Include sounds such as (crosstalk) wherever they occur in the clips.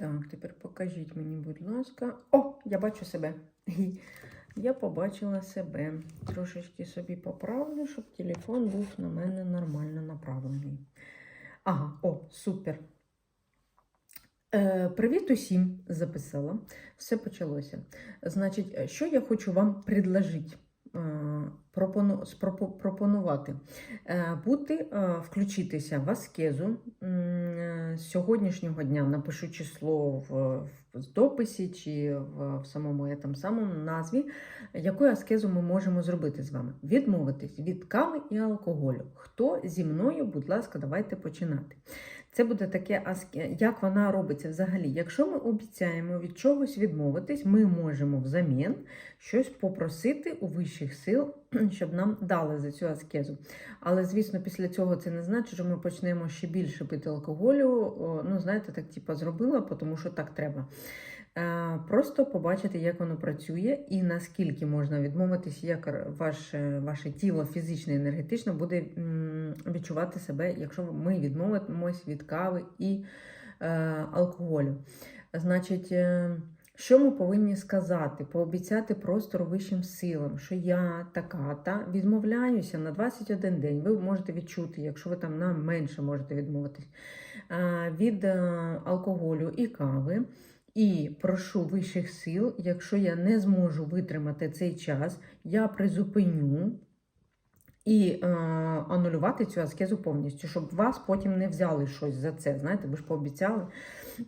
Так, тепер покажіть мені, будь ласка. О, я бачу себе. Я побачила себе. Трошечки собі поправлю, щоб телефон був на мене нормально направлений. Ага, о, супер. Е, привіт усім, записала. Все почалося. Значить, е, що я хочу вам предложити? Е, пропону, спропо- пропонувати Е, бути, включитися в аскезу сьогоднішнього дня. Напишу число в, в дописі чи в, самому я там самому назві, яку аскезу ми можемо зробити з вами. Відмовитись від кави і алкоголю. Хто зі мною, будь ласка, давайте починати. Це буде таке, аске- як вона робиться взагалі. Якщо ми обіцяємо від чогось відмовитись, ми можемо взамін щось попросити у вищих сил, (clears throat) щоб нам дали за цю аскезу. Але, звісно, після цього це не значить, що ми почнемо ще більше пити алкоголю. Ну, знаєте, так типа зробила, тому що так треба. Е, Просто побачити, як воно працює і наскільки можна відмовитись, як ваше, ваше тіло фізично і енергетично буде відчувати себе, якщо ми відмовимось від кави і е, алкоголю. Значить, е, що ми повинні сказати? Пообіцяти простору вищим силам, що я така та відмовляюся на 21 день. Ви можете відчути, якщо ви там на менше можете відмовитись е, від е, алкоголю і кави. І прошу вищих сил, якщо я не зможу витримати цей час, я призупиню і е, анулювати цю аскезу повністю, щоб вас потім не взяли щось за це. Знаєте, ви ж пообіцяли,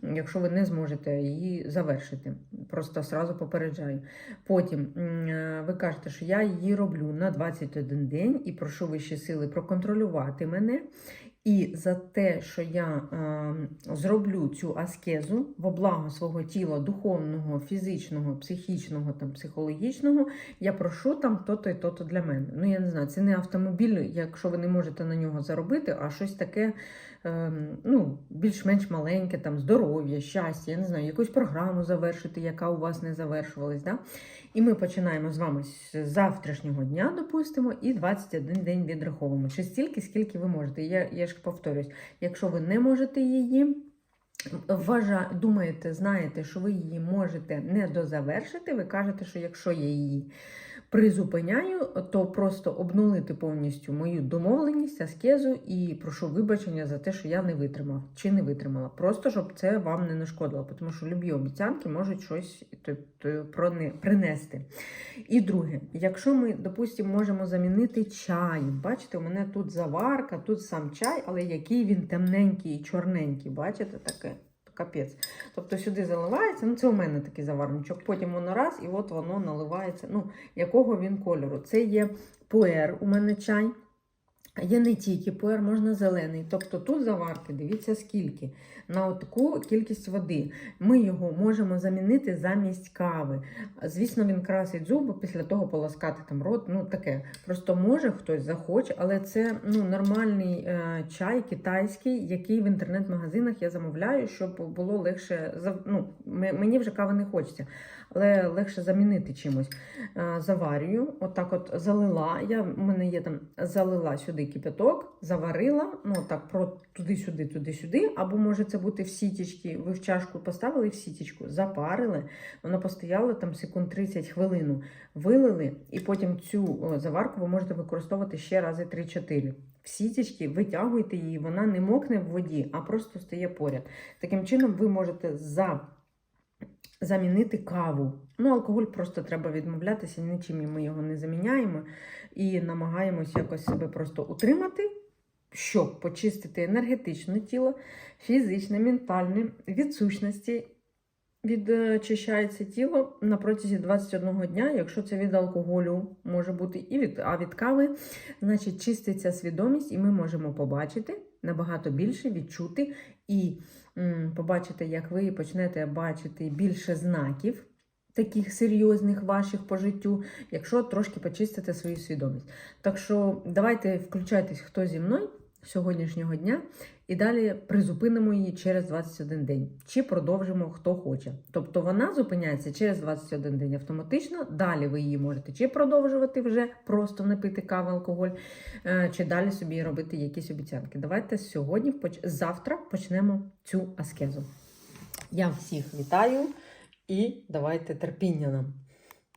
якщо ви не зможете її завершити. Просто сразу попереджаю. Потім е, ви кажете, що я її роблю на 21 день і прошу вищі сили проконтролювати мене. І за те, що я е, зроблю цю аскезу во благо свого тіла, духовного, фізичного, психічного та психологічного, я прошу там то-то і то-то для мене. Ну, я не знаю, це не автомобіль, якщо ви не можете на нього заробити, а щось таке ну, більш-менш маленьке, там, здоров'я, щастя, я не знаю, якусь програму завершити, яка у вас не завершувалась. Да? І ми починаємо з вами з завтрашнього дня, допустимо, і 21 день відраховуємо. Чи стільки, скільки ви можете. Я, я ж повторюсь, якщо ви не можете її. Вважа, думаєте, знаєте, що ви її можете не дозавершити. Ви кажете, що якщо я її призупиняю, то просто обнулити повністю мою домовленість, аскезу і прошу вибачення за те, що я не витримав чи не витримала. Просто щоб це вам не нашкодило, тому що любі обіцянки можуть щось принести. І друге, якщо ми, допустимо, можемо замінити чаєм, бачите, у мене тут заварка, тут сам чай, але який він темненький і чорненький, бачите, таке. Капець. Тобто сюди заливається, ну це у мене такий заварничок. Потім воно раз, і от воно наливається. Ну, якого він кольору? Це є пуер, у мене чай. Є не тільки пуер, можна зелений. Тобто тут заварки, дивіться скільки. На таку кількість води. Ми його можемо замінити замість кави. Звісно, він красить зуби, після того полоскати там рот. Ну таке. Просто може хтось захоче, але це ну, нормальний е, чай китайський, який в інтернет-магазинах я замовляю, щоб було легше. Ну, мені вже кави не хочеться, але легше замінити чимось. Е, заварюю, отак от залила. Я, у мене є там залила сюди кипяток, заварила, ну так туди-сюди, туди-сюди. Або може це бути в сітічки. Ви в чашку поставили в сітічку, запарили, вона постояла там секунд 30 хвилину, вилили, і потім цю заварку ви можете використовувати ще рази 3-4. В сітічки витягуйте її, вона не мокне в воді, а просто стає поряд. Таким чином, ви можете за замінити каву. Ну, алкоголь просто треба відмовлятися, нічим ми його не заміняємо і намагаємось якось себе просто утримати, щоб почистити енергетичне тіло, фізичне, ментальне, від сущності. Відчищається тіло на протязі 21 дня, якщо це від алкоголю може бути, і від, а від кави, значить чиститься свідомість, і ми можемо побачити набагато більше, відчути і побачите, як ви почнете бачити більше знаків, таких серйозних ваших по життю, якщо трошки почистите свою свідомість. Так що давайте включайтесь, хто зі мною сьогоднішнього дня, і далі призупинимо її через 21 день, чи продовжимо хто хоче. Тобто вона зупиняється через 21 день автоматично. Далі ви її можете чи продовжувати вже просто не пити каву, алкоголь, е, чи далі собі робити якісь обіцянки. Давайте сьогодні, завтра почнемо цю аскезу. Я всіх вітаю і давайте терпіння нам.